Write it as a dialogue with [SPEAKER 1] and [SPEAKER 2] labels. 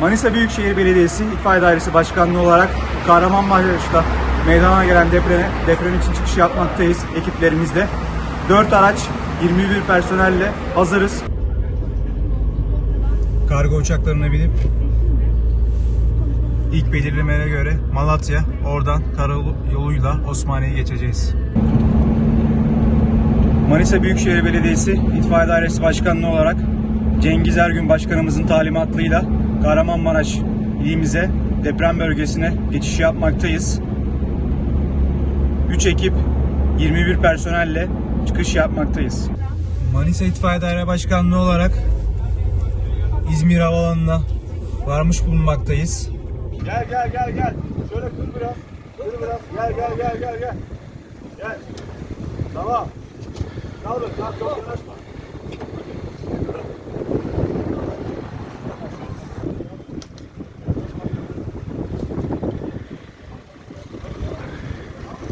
[SPEAKER 1] Manisa Büyükşehir Belediyesi İtfaiye Dairesi Başkanlığı olarak Kahramanmaraş'ta meydana gelen depreme, deprem için çıkış yapmaktayız ekiplerimizle. 4 araç, 21 personelle hazırız. Kargo uçaklarına binip ilk belirlemelere göre Malatya, oradan karayolu yoluyla Osmaniye'ye geçeceğiz. Manisa Büyükşehir Belediyesi İtfaiye Dairesi Başkanlığı olarak Cengiz Ergün Başkanımızın talimatıyla Kahramanmaraş ilimize deprem bölgesine geçiş yapmaktayız. 3 ekip 21 personelle çıkış yapmaktayız. Manisa İtfaiye Daire Başkanlığı olarak İzmir Havaalanı'na varmış bulunmaktayız.
[SPEAKER 2] Gel gel gel gel. Şöyle kır biraz. Kır biraz. Gel gel gel gel gel. Gel. Tamam. Kal be. Kal çok yanaşma.